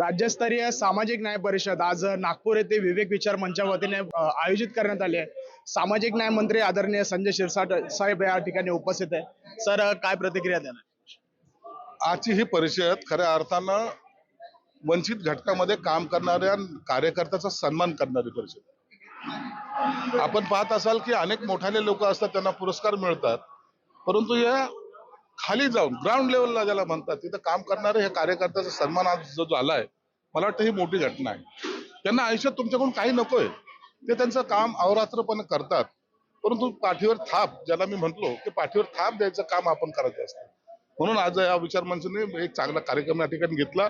राज्यस्तरीय सामाजिक न्याय परिषद आज नागपूर येथे विवेक विचार मंच्या वतीने आयोजित करण्यात आली आहे. सामाजिक न्याय मंत्री आदरणीय संजय शिरसाट साहेब या ठिकाणी उपस्थित आहे. सर काय प्रतिक्रिया देणार? आजची ही परिषद खऱ्या अर्थानं वंचित घटकामध्ये काम करणाऱ्या कार्यकर्त्याचा सन्मान करणारी परिषद. आपण पाहत असाल की अनेक मोठाले लोक असतात त्यांना पुरस्कार मिळतात. परंतु या खाली जाऊन ग्राउंड लेवलला ज्याला म्हणतात तिथं काम करणारे हे कार्यकर्त्याचा सन्मान आज जो झालाय मला वाटतं ही मोठी घटना आहे. त्यांना आयुष्यात तुमच्याकडून काही नकोय. ते त्यांचं काम अवरात्रपणे करतात. परंतु पाठीवर थाप ज्याला मी म्हटलो की पाठीवर थाप द्यायचं काम आपण करायचं असतं. म्हणून आज या विचार मंचने एक चांगला कार्यक्रम या ठिकाणी घेतला.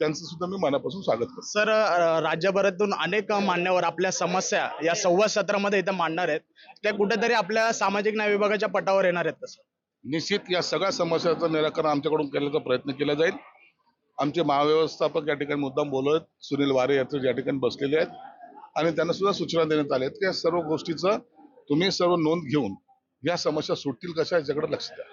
त्यांचं सुद्धा मी मनापासून स्वागत करतो. सर राज्यभरातून अनेक मान्यवर आपल्या समस्या या संवाद सत्रामध्ये इथं मांडणार आहेत. त्या कुठेतरी आपल्या सामाजिक न्याय विभागाच्या पटावर येणार आहेत तसं निश्चित या सगळ्या समस्याचं निराकरण आमच्याकडून केल्याचा प्रयत्न केला जाईल. आमचे महाव्यवस्थापक या ठिकाणी मुद्दाम बोलत सुनील वारे यात्रे या ठिकाणी बसलेले आहेत आणि त्यांना सुद्धा सूचना देण्यात आल्या आहेत की या सर्व गोष्टीचं तुम्ही सर्व नोंद घेऊन या समस्या सुटतील कशा याच्याकडे लक्ष द्या.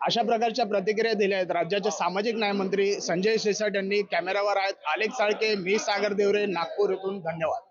अशा प्रकारच्या प्रतिक्रिया दिल्या आहेत. राज्याचे सामाजिक न्यायमंत्री संजय शिरसाट यांनी कॅमेरावर आहेत. आलेख साळके मी सागर देवरे नागपूर येथून धन्यवाद.